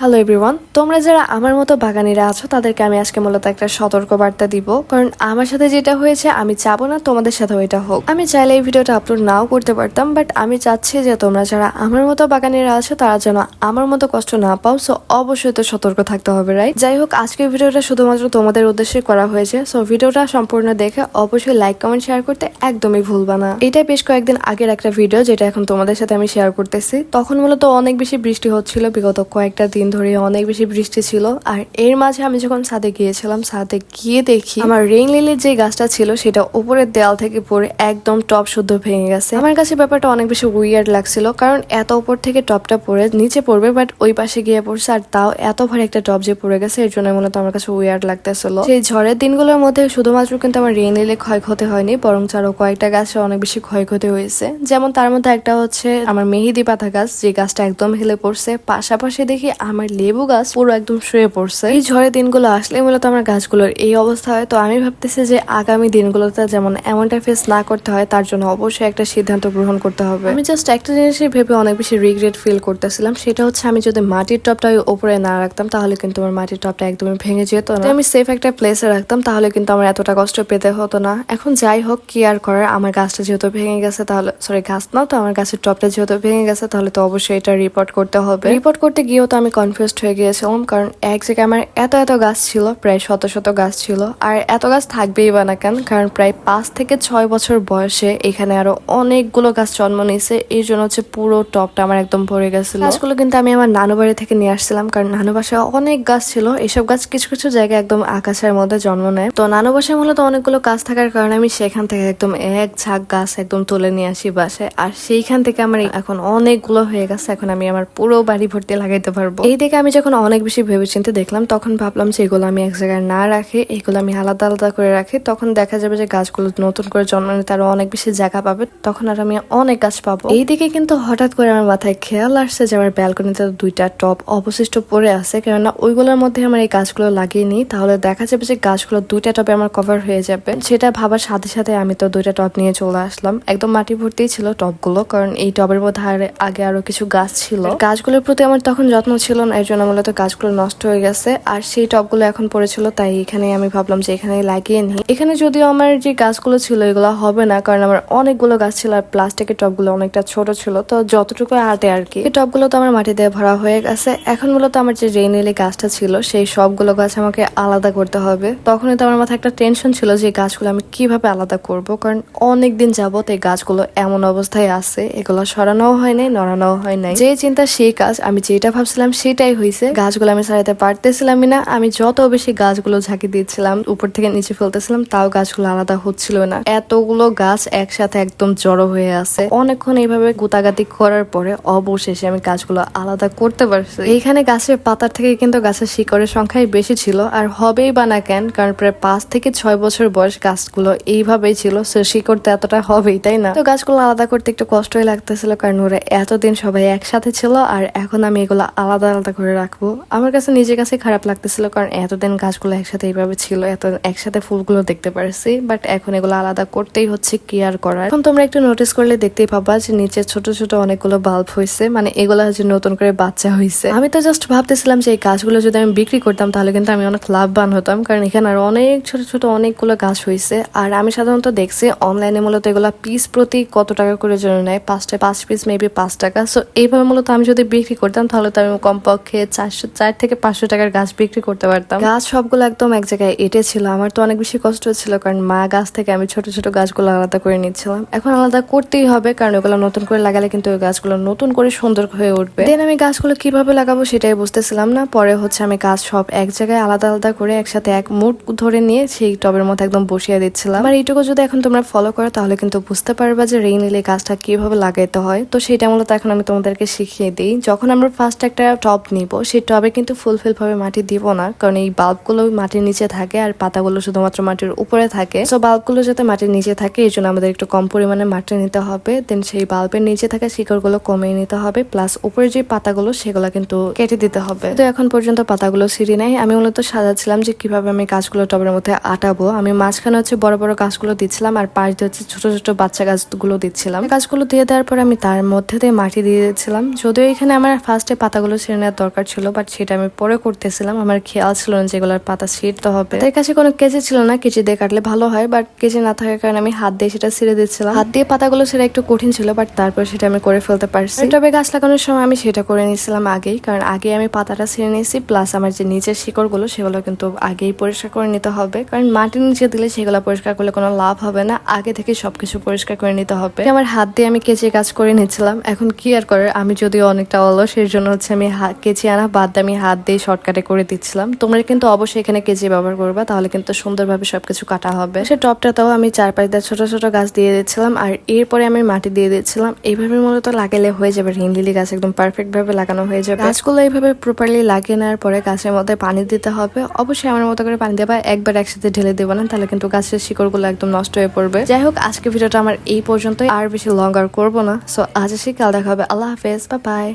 Hello everyone তোমরা যারা আমার মতো বাগানিরা আছো, তাদেরকে আমি আজকে মূলত একটা সতর্ক বার্তা দিব। কারণ আমার সাথে যেটা হয়েছে, আমি চাবো না, তোমাদের সাথেও এটা হোক। আমি চাইলে এই ভিডিওটা আপলোড নাও করতে পারতাম বাট আমি চাচ্ছি যে তোমরা যারা আমার মতো বাগানিরা আছো, তারা যেন আমার মতো কষ্ট না পাও। সো অবশ্যই তো সতর্ক থাকতে হবে রাইট যাই হোক, আজকের ভিডিওটা শুধুমাত্র তোমাদের উদ্দেশ্যে করা হয়েছে। সো ভিডিওটা সম্পূর্ণ দেখে অবশ্যই লাইক কমেন্ট শেয়ার করতে একদমই ভুলবা না। এটা বেশ কয়েকদিন আগের একটা ভিডিও যেটা এখন তোমাদের সাথে আমি শেয়ার করতেছি। তখন মূলত অনেক বেশি বৃষ্টি হচ্ছিল বিগত কয়েকটা দিন ধরে অনেক বেশি বৃষ্টি ছিল। আর এর মাঝে আমি যখন ছাদে গিয়েছিলাম, ছাদে গিয়ে দেখি আমার রেইন লিলির যে গাছটা ছিল, সেটা উপরের দেয়াল থেকে পড়ে একদম টপ শুদ্ধ ভেঙে গেছে। আমার কাছে ব্যাপারটা অনেক বেশি উইয়ার্ড লাগছিল, কারণ এত উপর থেকে টপটা পড়ে নিচে পড়বে বাট ওই পাশে গিয়ে পড়ছে আর তাও এত ভারী একটা টপ যে পড়ে গেছে, এর জন্য মূলত আমার কাছে উইয়ার্ড লাগতেছিল। সেই ঝড়ের দিনগুলোর মধ্যে শুধুমাত্র কিন্তু আমার রেইন লিলে ক্ষয়ক্ষতি হয়নি বরং আরও কয়েকটা গাছের অনেক বেশি ক্ষয়ক্ষতি হয়েছে। যেমন তার মধ্যে একটা হচ্ছে আমার মেহেদি পাতা গাছ, যে গাছটা একদম হেলে পড়ছে। পাশাপাশি দেখি আমার লেবু গাছ পুরো একদম শুয়ে পড়ছে। এই ঝড়ের দিনগুলো আসলে মূলত আমার গাছগুলোর এই অবস্থা হয়। তো আমি ভাবতেছি যে আগামী দিনগুলোতে যেমন এমনটা ফেস না করতে হয়, তার জন্য অবশ্যই একটা সিদ্ধান্ত গ্রহণ করতে হবে। আমি জাস্ট একটা জিনিসই ভেবে অনেক বেশি রিগ্রেট ফিল করতেছিলাম, সেটা হচ্ছে আমি যদি মাটির টপটা ওই উপরে না রাখতাম, তাহলে কিন্তু আমার মাটির টপটা একদমই ভেঙে যেত না। আমি সেফ একটা প্লেসে রাখতাম, তাহলে কিন্তু আমার এতটা কষ্ট পেতে হতো না। এখন যাই হোক, কি আর করার? আমার গাছটা যেহেতু ভেঙে গেছে, তাহলে সরি গাছ নাও তো আমার গাছের টপটা যেহেতু ভেঙে গেছে, তাহলে তো অবশ্যই এটা রিপোর্ট করতে হবে। রিপোর্ট করতে গিয়েও তো আমি কনফিউজড হয়ে গিয়েছিলাম কারণ এক জায়গায় আমার এত এত গাছ ছিল প্রায় শত শত গাছ ছিল আর এত গাছ থাকবেই বা না কেন কারণ প্রায় পাঁচ থেকে ছয় বছর বয়সে এখানে আরও অনেকগুলো গাছ জন্ম নিয়েছে এই জন্য হচ্ছে পুরো টপটা আমার একদম ভরে গেছিল। গাছগুলো কিন্তু আমি আমার নানু বাড়ি থেকে নিয়ে আসছিলাম কারণ নানু বাসায় অনেক গাছ ছিল এসব গাছ কিছু কিছু জায়গায় একদম আকাশের মধ্যে জন্ম নেয়। তো নানু বাসায় মূলত অনেকগুলো গাছ থাকার কারণে আমি সেখান থেকে একদম এক ঝাঁক গাছ একদম তুলে নিয়ে আসি বাসায় আর সেইখান থেকে আমার এখন অনেকগুলো হয়ে গেছে এখন আমি আমার পুরো বাড়ি ভর্তি লাগাইতে পারব। এই দিকে আমি যখন অনেক বেশি ভেবেচিন্তে দেখলাম, তখন ভাবলাম যে এগুলো আমি এক জায়গায় না রাখি, এগুলো আমি আলাদা আলাদা করে রাখি, তখন দেখা যাবে যে গাছগুলো নতুন করে জন্ম নিতে আরও অনেক বেশি জায়গা পাবে, তখন আর আমি অনেক গাছ পাবো। এইদিকে কিন্তু হঠাৎ করে আমার মাথায় খেয়াল আসছে যে আমার ব্যালকনিতে দুইটা টপ অবশিষ্ট পড়ে আছে, কেননা ওইগুলোর মধ্যে আমার এই গাছগুলো লাগিয়ে নিই, তাহলে দেখা যাবে যে গাছগুলো দুইটা টপে আমার কভার হয়ে যাবে। সেটা ভাবার সাথে সাথে আমি তো দুইটা টপ নিয়ে চলে আসলাম, একদম মাটি ভর্তি ছিল টপগুলো কারণ এই টবের মধ্যে আগে আরও কিছু গাছ ছিল। গাছগুলোর প্রতি আমার তখন যত্ন ছিল না এর জন্য মূলত গাছগুলো নষ্ট হয়ে গেছে, আর সেই টবগুলো এখন পড়েছিল, তাই এখানে আমি ভাবলাম যে এখানে লাগিয়ে নিই। এখানে যদিও আমার যে গাছগুলো ছিল, এগুলো হবে না, কারণ আমার অনেকগুলো গাছ ছিল, আর প্লাস্টিকের টবগুলো অনেকটা ছোট ছিল, তো যতটুকু আটে আর কি। এই টবগুলো তো আমার মাটি দিয়ে ভরা হয়ে গেছে। এখন মূলত আমার যে রেইনেলি গাছটা ছিল, সেই সবগুলো গাছ আমাকে আলাদা করতে হবে। তখনই তো আমার মাথায় একটা টেনশন ছিল যে গাছগুলো আমি কীভাবে আলাদা করব, কারণ অনেক দিন যাবত এই গাছগুলো এমন অবস্থায় আছে, এগুলো সরানোও হয় নাই, নড়ানোও হয় নাই। যে চিন্তা সেই কাজ, আমি যেটা ভাবছিলাম সেটাই হয়েছে গাছগুলো আমি সারাইতে পারতেছিলামই না। আমি যত বেশি গাছগুলো ঝাঁকি দিয়েছিলাম, উপর থেকে নিচে ফেলতেছিলাম, তাও গাছগুলো আলাদা হচ্ছিল না। এতগুলো গাছ একসাথে একদম জড়ো হয়ে আছে। অনেকক্ষণ এইভাবে গুতাগাতি করার পরে অবশেষে আমি গাছগুলো আলাদা করতে পারছি। এইখানে গাছের পাতার থেকে কিন্তু গাছের শিকড়ের সংখ্যাই বেশি ছিল, আর হবেই বা না কেন, কারণ প্রায় পাঁচ থেকে ছয় বছর বয়স গাছগুলো এইভাবেই ছিল, সে শিকড় তো এতটা হবেই, তাই না? তো গাছগুলো আলাদা করতে একটু কষ্টই লাগতেছিল, কারণ ওরা এতদিন সবাই একসাথে ছিল, আর এখন আমি এগুলো আলাদা আলাদা করে রাখব। আমার কাছে নিজের কাছে খারাপ লাগতেছিল কারণ এতদিন গাছগুলো একসাথে এইভাবে ছিল, এত একসাথে ফুলগুলো দেখতে পারছি বাট এখন এগুলো আলাদা করতেই হচ্ছে কেয়ার করার? এখন তোমরা একটু নোটিস করলে দেখতেই পাবা যে নিচে ছোট ছোট অনেকগুলো বাল্ব হয়েছে মানে এগুলো হচ্ছে নতুন করে বাচ্চা হয়েছে আমি তো জাস্ট ভাবতেছিলাম যে এই গাছগুলো যদি আমি বিক্রি করতাম, তাহলে কিন্তু আমি অনেক লাভবান হতাম, কারণ এখানে আর অনেক ছোট ছোট অনেকগুলো গাছ হয়েছে আর আমি সাধারণত দেখছি অনলাইনে মূলত এগুলো পিস প্রতি কত টাকা করে জন্য নেয়? পাঁচটা, পাঁচ পিস মেবি পাঁচ টাকা। সো এইভাবে মূলত আমি যদি বিক্রি করতাম, তাহলে তো আমি কমপক্ষে চারশো, চার থেকে পাঁচশো টাকার গাছ বিক্রি করতে পারতাম। গাছ সবগুলো একদম এক জায়গায় এটে ছিল। আমার তো অনেক বেশি কষ্ট হচ্ছিল কারণ মা গাছ থেকে আমি ছোট ছোট গাছগুলো আলাদা করে নিচ্ছিলাম। এখন আলাদা করতেই হবে কারণ ওগুলো নতুন করে লাগালে কিন্তু ওই গাছগুলো নতুন করে সুন্দর হয়ে উঠবে। দেন আমি গাছগুলো কীভাবে লাগাবো সেটাই বুঝতেছিলাম না। পরে হচ্ছে আমি গাছ সব এক জায়গায় আলাদা আলাদা করে একসাথে এক মুঠ ধরে নিয়ে সেই টবের মধ্যে একদম বসিয়ে দিচ্ছিলাম। আর এইটুকু যদি এখন তোমরা ফলো করো তাহলে কিন্তু বুঝতে পারবা যে রেইন এলে গাছটা কীভাবে লাগাইতে হয়। তো সেটা মূলত এখন আমি তোমাদেরকে শিখিয়ে দিই। যখন আমরা ফার্স্ট একটা টব নিব সেই টবে কিন্তু ফুলফিল ভাবে মাটি দিব না, কারণ এই বাল্বগুলো মাটির নিচে থাকে আর পাতাগুলো শুধুমাত্র মাটির উপরে থাকে। তো বাল্বগুলো যাতে মাটির নিচে থাকে, এই জন্য আমাদের একটু কম পরিমাণে মাটি নিতে হবে। দেন সেই বাল্বের নিচে থাকা শিকড়গুলো কমিয়ে নিতে হবে প্লাস উপরে যে পাতাগুলো, সেগুলো কিন্তু কেটে দিতে হবে। তো এখন পর্যন্ত পাতাগুলো সিঁড়ি নাই। আমি মূলত সাজাচ্ছিলাম যে কীভাবে আমি গাছগুলো টবের মধ্যে আটাবো। আমি মাঝখানে হচ্ছে বড় বড় গাছগুলো দিচ্ছিলাম, আর পাশ দিয়ে হচ্ছে ছোট ছোট বাচ্চা গাছগুলো দিচ্ছিলাম। গাছগুলো দিয়ে দেওয়ার পর আমি তার মধ্যে দিয়ে মাটি দিয়ে দিচ্ছিলাম যদিও এখানে আমার ফার্স্টে পাতাগুলো ছেড়ে নেওয়ার দরকার ছিল বাট সেটা আমি পরে করতেছিলাম। আমার খেয়াল ছিল না যেগুলোর পাতা ছিঁড়তে হবে। তাই কাছে কোনো কেজি ছিল না কেজি দিয়ে কাটলে ভালো হয় বাট কেজি না থাকার কারণে আমি হাত দিয়ে সেটা ছিঁড়ে দিচ্ছিলাম হাত দিয়ে পাতাগুলো সেটা একটু কঠিন ছিল বাট তারপর সেটা আমি করে ফেলতে পারছি। টবে গাছ লাগানোর সময় আমি সেটা করে নিয়েছিলাম আগেই, কারণ আগে আমি পাতাটা ছিঁড়ে নিয়েছি প্লাস আমার যে নিচের শিকড়গুলো, সেগুলো কিন্তু আগেই পরিষ্কার করে নিতে হবে। কারণ মাটির নিচে দিলে সেগুলো পরিষ্কার করলে কোনো লাভ হবে না, আগে থেকে সবকিছু পরিষ্কার করে নিতে হবে। আমার হাত দিয়ে আমি কেচি কাজ করে নিচ্ছিলাম এখন কি আর করার? আমি যদিও অনেকটা অলস সেই জন্য হচ্ছে আমি কেচি আনা বাদ আমি হাত দিয়ে শর্টকাটে করে দিচ্ছিলাম। তোমরা কিন্তু অবশ্যই এখানে কেচি ব্যবহার করবা, তাহলে কিন্তু সুন্দরভাবে সবকিছু কাটা হবে। সে টপটাতেও আমি চার পাঁচ ছোট ছোট গাছ দিয়ে দিচ্ছিলাম, আর এরপরে আমি মাটি দিয়ে দিচ্ছিলাম। এইভাবে মূলত লাগালে হয়ে যাবে রিং গাছ, একদম পারফেক্ট ভাবে লাগানো হয়ে যাবে। গাছগুলো এইভাবে প্রপারলি লাগিয়ে নেওয়ার পরে গাছের মধ্যে পানি দিতে হবে। অবশ্যই আমার মতো করে পানি দেবা, একবার একসাথে ঢেলে দেবো না, তাহলে কিন্তু গাছের শিকড়গুলো একদম নষ্ট হয়ে পড়বে। যাই হোক আজকে ভিডিওটা আমার এই পর্যন্তই, আর বেশি লং আর করব না। সো আজ আসি, কাল দেখা হবে। আল্লাহ হাফেজ বা বাই